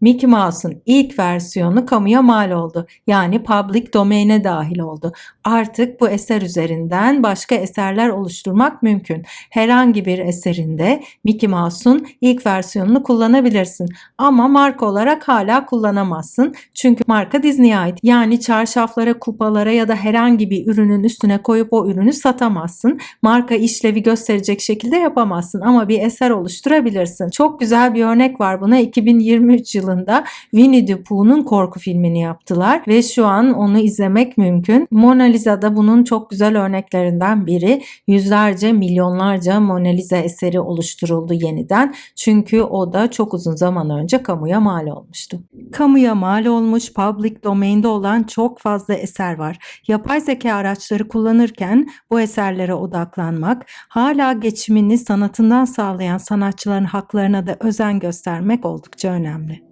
Mickey Mouse'un ilk versiyonu kamuya mal oldu. Yani public domain'e dahil oldu. Artık bu eser üzerinden başka eserler oluşturmak mümkün. Herhangi bir eserinde Mickey Mouse'un ilk versiyonunu kullanabilirsin. Ama marka olarak hala kullanamazsın. Çünkü marka Disney'e ait. Yani çarşaflara, kupalara ya da herhangi bir ürünün üstüne koyup o ürünü satamazsın. Marka işlevi gösterecek şekilde yapamazsın ama bir eser oluşturabilirsin. Çok güzel bir örnek var buna. 2023 yılında Winnie the Pooh'nun korku filmini yaptılar ve şu an onu izlemek mümkün. Mona Lisa da bunun çok güzel örneklerinden biri. Yüzlerce, milyonlarca Mona Lisa eseri oluşturuldu yeniden. Çünkü o da çok uzun zaman önce kamuya mal olmuştu. Kamuya mal olmuş, public domain'de olan çok fazla eser var. Yapay zeka araçları kullanırken bu eserlere odaklanmak, hala geçimini sanatından sağlayan sanatçıların haklarına da özen göstermek oldukça önemli.